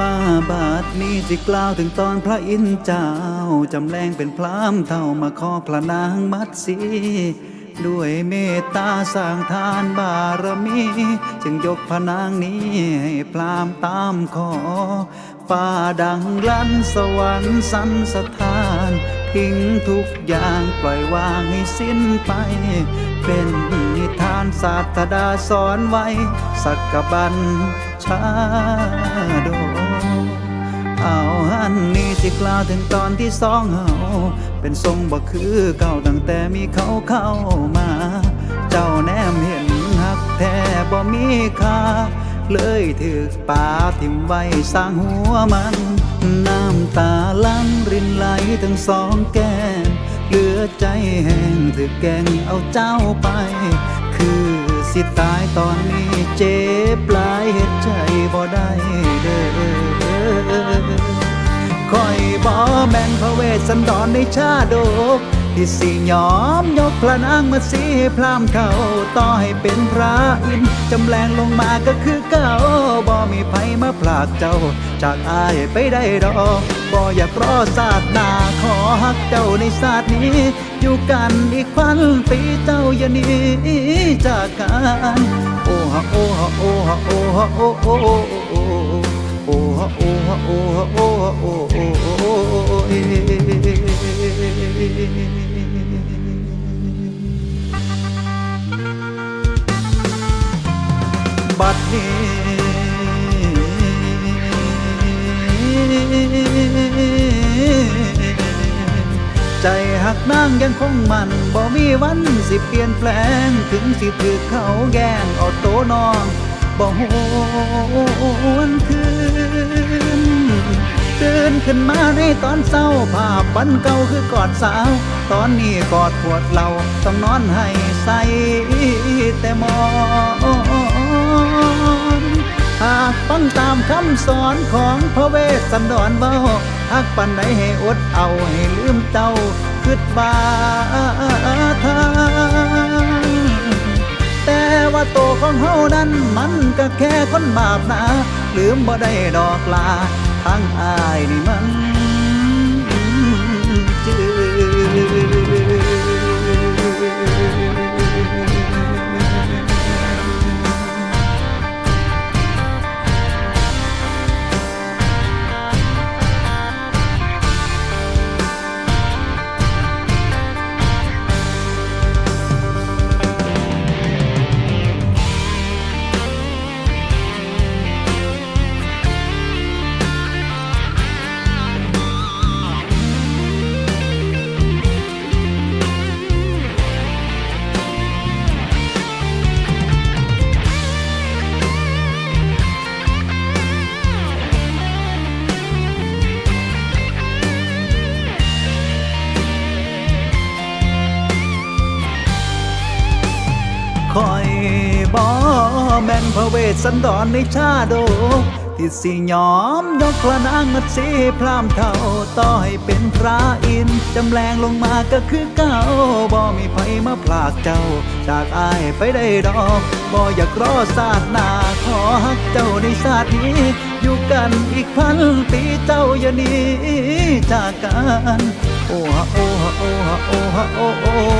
มาบาดนี้สิกล่าวถึงตอนพระอินทร์เจ้า จำแรงเป็นพรามเท่ามาขอพระนางมัดสีด้วยเมตตาสร้างทานบารมี จึงยกพระนางนี้ให้พรามตามขอฟ้าดังลั่นสวรรค์สันสถานทิ้งทุกอย่างปล่อยวางให้สิ้นไป เป็นนิทานศาสตดาสอนไว้ สักกบันชาโดเอา กล่าวถึงตอนที่สองเฮาเป็นทรงบ่คือเก่าตั้งแต่มีเขาเข้ามา เจ้าแนมเห็นหักแท้บ่มีค่าเลยถึกป่าทิมไว้สร้างหัวมัน น้ำตาลังรินไหลทั้งสองแก้มเหลือใจแห้งถึกแกงเอาเจ้าไป คือสิตายตอนนี้เจ็บหลายเหตุใจบ่ได้เด้อ คอยบ่แม่นพระเวสสันดรในชาดกที่สิยอมยกพระนางมาสีให้พรามเขาต่อให้เป็นพระอินจำแรงลงมาก็คือเก่าบ่มีไผมาผลากเจ้า จากอายไปได้ดอกบ่อยากรอศาสตร์นาขอฮักเจ้าในศาสตร์นี้ อยู่กันอีกพันปีเจ้าอย่าหนีจากกัน โอ้ฮะโอ้ฮะโอ้ฮะโอ้ฮะโอ้โอ้ โอ้โอฮะโอ้ฮะโอ้ฮะโอ้โอ้โอ้โอ้เอ้บัดนี้ใจหักนางยังคงมันบ่มีวันสิเปลี่ยนแปลง ถึงสิถือเขาแย่งเอาโตน้องบ่หวนคืน ตื่นขึ้นมาในตอนเศร้าภาพวันเก่าคือกอดสาว ตอนนี้กอดปวดเราต้องนอนให้ใส่แต่มอนหากฟังตามคำสอนของพระเวสสันดรเบาหักปันใดให้อดเอาให้ลืมเจ้าคิดบาทา ว่าโตของเฮานั้นมันก็แค่คนบาปนะลืมบ่ได้ดอกลาทางอายนี่มัน บ่แม่นพระเวสสันดรในชาโดที่สิยอมยกพระนางมาสีพรามเท่าต่อให้เป็นพระอินจำแรงลงมาก็คือเก่าบ่มีไผมาพลากเจ้า จากอายไปได้ดอกบ่อยากรอศาสนาขอฮักเจ้าในชาตินี้ อยู่กันอีกพันปีเจ้าอย่าหนีจากกัน โอ้ฮะโอ้ฮะโอ้ฮะโอ้ฮะโอ้โอ้